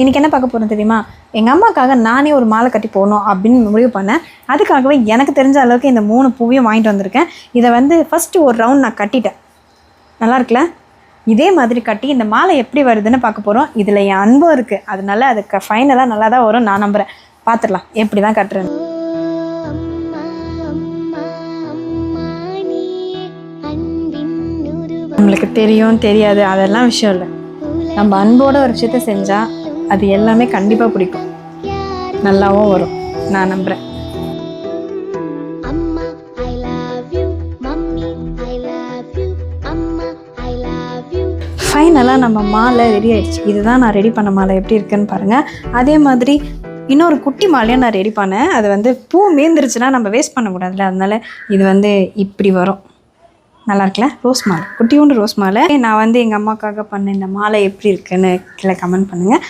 இன்றைக்கி என்ன பார்க்க போகிறோம் தெரியுமா? எங்கள் அம்மாக்காக நானே ஒரு மாலை கட்டி போகணும் அப்படின்னு முடிவு பண்ணேன். அதுக்காகவே எனக்கு தெரிஞ்ச அளவுக்கு இந்த மூணு பூவையும் வாங்கிட்டு வந்திருக்கேன். இதை வந்து ஃபஸ்ட்டு ஒரு ரவுண்ட் நான் கட்டிட்டேன். நல்லா இருக்குல்ல? இதே மாதிரி கட்டி இந்த மாலை எப்படி வருதுன்னு பார்க்க போகிறோம் இதில் என் அன்பும் இருக்குது அதனால அதுக்கு ஃபைனலாக நல்லா தான் வரும். நான் நம்புகிறேன் பார்த்துடலாம் எப்படி தான் கட்டுறேன் நம்மளுக்கு தெரியும் தெரியாது. அதெல்லாம் விஷயம் இல்லை. நம்ம அன்போட ஒரு விஷயத்த செஞ்சால் அது எல்லாமே கண்டிப்பாக பிடிக்கும். நல்லாவும் வரும். நான் நம்புகிறேன் யூ ஃபைனலாக நம்ம மாலை ரெடி ஆயிடுச்சு. இதுதான் நான் ரெடி பண்ண மாலை எப்படி இருக்குன்னு பாருங்கள் அதே மாதிரி இன்னொரு குட்டி மாலையும் நான் ரெடி பண்ணேன். அது வந்து பூ மீந்துருச்சுன்னா நம்ம வேஸ்ட் பண்ணக்கூடாதுல்ல அதனால இது வந்து இப்படி வரும். நல்லா இருக்குல்ல? ரோஸ் மாலை. குட்டியோண்டு ரோஸ் மாலை. நான் வந்து எங்கள் அம்மாக்காக பண்ண இந்த மாலை எப்படி இருக்குன்னு கீழே கமெண்ட் பண்ணுங்கள்